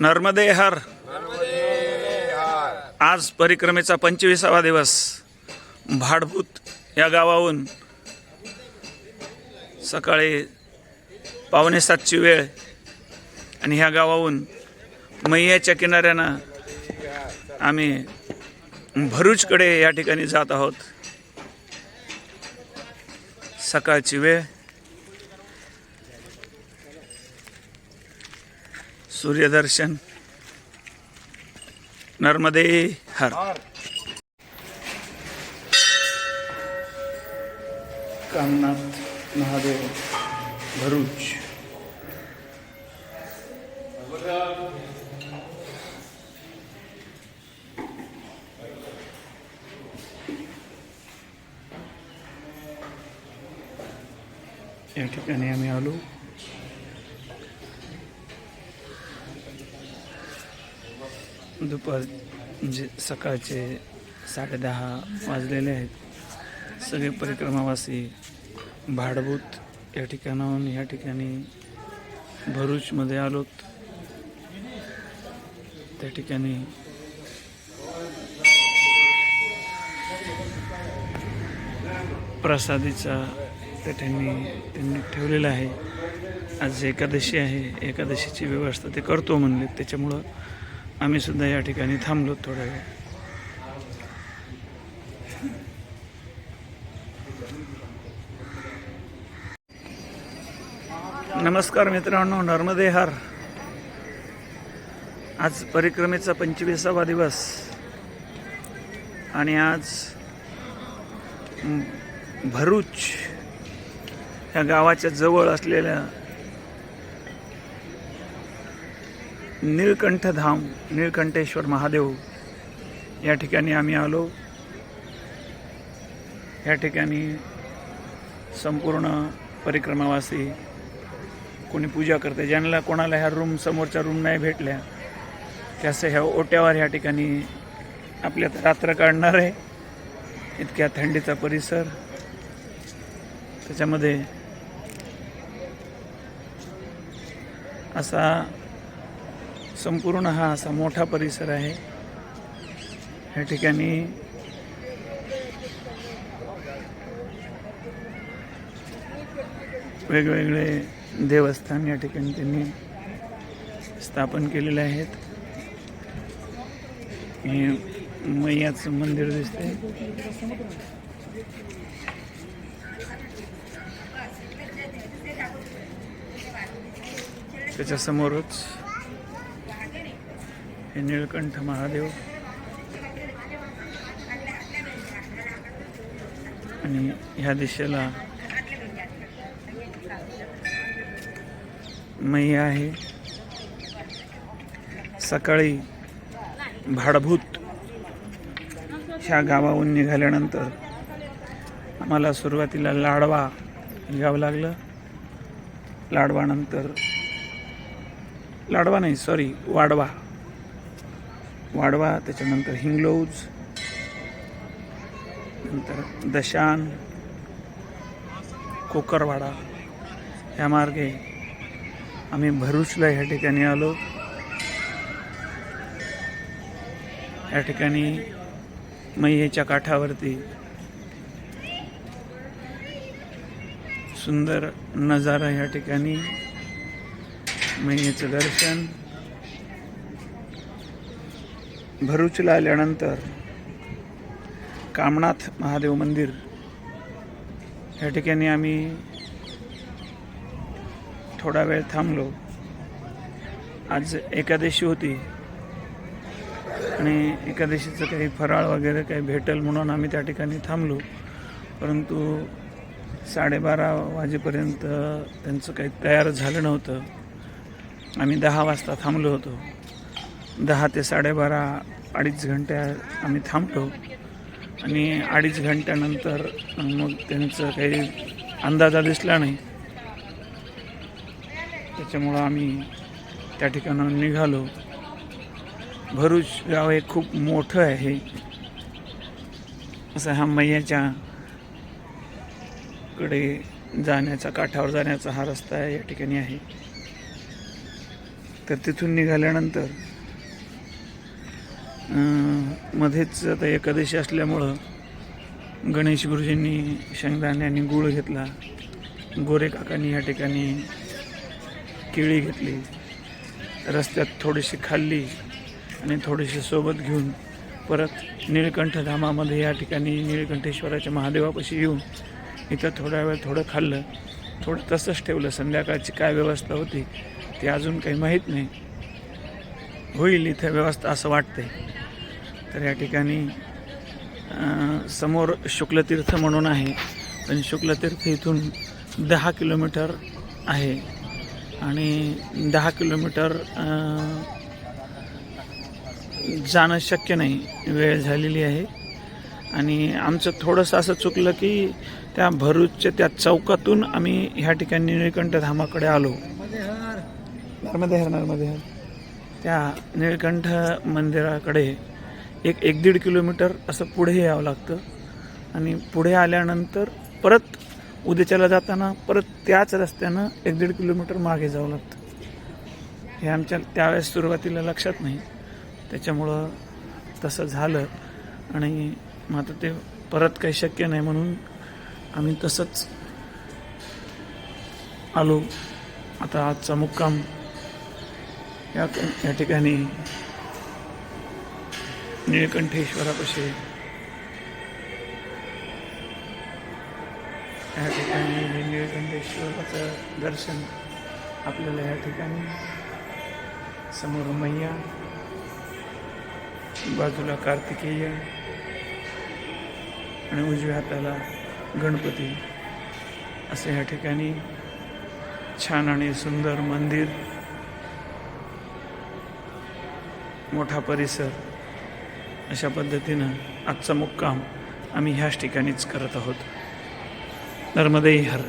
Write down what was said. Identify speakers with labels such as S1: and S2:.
S1: नर्मदे हर आज परिक्रमेचा पंचवीसावा दिवस. भाडभूत या गावाहून सकाळी पावणे सातची वेळ आणि ह्या गावाहून मैयाच्या किनाऱ्यानं आम्ही भरूचकडे या ठिकाणी जात आहोत. सकाळची वेळ. सूर्यदर्शन। नर्मदे हर। कामनाथ महादेव भरूच। या ठिकाणी आम्ही आलो. दुपार म्हणजे सकाळचे साडेदहा वाजलेले आहेत. सगळे परिक्रमावासी भाडभूत या ठिकाणाहून या ठिकाणी भरूचमध्ये आलोत. त्या ठिकाणी प्रसादीचा त्या ठिकाणी त्यांनी ठेवलेला आहे. आज एकादशी आहे. एकादशीची व्यवस्था ते करतो म्हणले. त्याच्यामुळं आम्ही सुद्धा या ठिकाणी थांबलो थोडा वेळ. नमस्कार मित्रांनो नर्मदेहार आज परिक्रमेचा पंचवीसावा दिवस. आणि आज भरूच ह्या गावाच्या जवळ असलेल्या निळकंठधाम निळकंठेश्वर महादेव या ठिकाणी आम्ही आलो. या ठिकाणी संपूर्ण परिक्रमावासी कोणी पूजा करते. ज्यांना कोणाला ह्या रूम समोरच्या रूम नाही भेटल्या त्याचं ह्या ओट्यावर ह्या ठिकाणी आपल्यात रात्र काढणार आहे. इतक्या थंडीचा परिसर. त्याच्यामध्ये असा संपूर्ण हा असा मोठा परिसर आहे. या ठिकाणी वेगवेगळे देवस्थान या ठिकाणी त्यांनी स्थापन केलेले आहेत. हे मैयाचं मंदिर दिसते त्याच्यासमोरच हे निळकंठ महादेव. आणि ह्या दिशेला मैया आहे. सकाळी भाडभूत ह्या गावाहून निघाल्यानंतर आम्हाला सुरुवातीला लाडवा गाव लागलं. लाडवानंतर लाडवा नाही सॉरी वाडवा. वाढवा त्याच्यानंतर हिंगलोज नंतर दशान कोकरवाडा या मार्गे आम्ही भरूचला ह्या ठिकाणी आलो. या ठिकाणी मैयेच्या काठावरती सुंदर नजारा या ठिकाणी मैयेचं दर्शन. भरूचला आल्यानंतर कामनाथ महादेव मंदिर या ठिकाणी आम्ही थोडा वेळ थांबलो. आज एकादशी होती आणि एकादशीचं काही फराळ वगैरे काही भेटेल म्हणून आम्ही त्या ठिकाणी थांबलो. परंतु साडेबारा वाजेपर्यंत त्यांचं काही तयार झालं नव्हतं. आम्ही दहा वाजता थांबलो होतो. दहा ते साडेबारा अडीच घंट्या आम्ही थांबलो. आणि अडीच घंट्यानंतर मग त्यांचं काही अंदाजा दिसला नाही. त्याच्यामुळं आम्ही त्या ठिकाणाहून निघालो. भरूच गाव हे खूप मोठं आहे. असं हा मैयाच्या कडे जाण्याचा काठावर जाण्याचा हा रस्ता या ठिकाणी आहे. तर तिथून निघाल्यानंतर मध्येच आता एकादशी असल्यामुळं गणेश गुरुजींनी शेंगदाणे आणि गुळ घेतला. गोरे काकांनी या ठिकाणी केळी घेतली. रस्त्यात थोडीशी खाल्ली आणि थोडीशी सोबत घेऊन परत निळकंठ धामामध्ये या ठिकाणी निळकंठेश्वराच्या महादेवापाशी येऊन इथं थोडा वेळ थोडं खाल्लं. थोडं तसंच ठेवलं. संध्याकाळची काय व्यवस्था होती ते अजून काही माहीत नाही. होईल इथं व्यवस्था असं वाटतंय. तर या ठिकाणी समोर शुक्लतीर्थ म्हणून आहे. पण शुक्लतीर्थ इथून दहा किलोमीटर आहे. आणि दहा किलोमीटर जाणं शक्य नाही. वेळ झालेली आहे. आणि आमचं थोडंसं असं चुकलं की त्या भरूचच्या त्या चौकातून आम्ही ह्या ठिकाणी निळकंठ धामाकडे आलो. नर्मदे हर नर्मदे हर त्या निळकंठ मंदिराकडे एक एक दीड किलोमीटर असं पुढे यावं लागतं. आणि पुढे आल्यानंतर परत उद्याच्याला जाताना परत त्याच रस्त्यानं एक दीड किलोमीटर मागे जावं लागतं. हे आमच्या त्यावेळेस सुरुवातीला लक्षात नाही. त्याच्यामुळं तसं झालं. आणि मग आता ते परत काही शक्य नाही म्हणून आम्ही तसंच आलो. आता आजचा मुक्काम या या ठिकाणी निळकंठेश्वरापाशी. या ठिकाणी निळकंठेश्वराचं दर्शन आपल्याला या ठिकाणी. समोर मैया बाजूला कार्तिकेय आणि उजव्या हाताला गणपती. असे या ठिकाणी छान आणि सुंदर मंदिर मोठा परिसर अशा पद्धतीनं आजचा मुक्काम आम्ही ह्याच ठिकाणीच करत आहोत. नर्मदेही हर.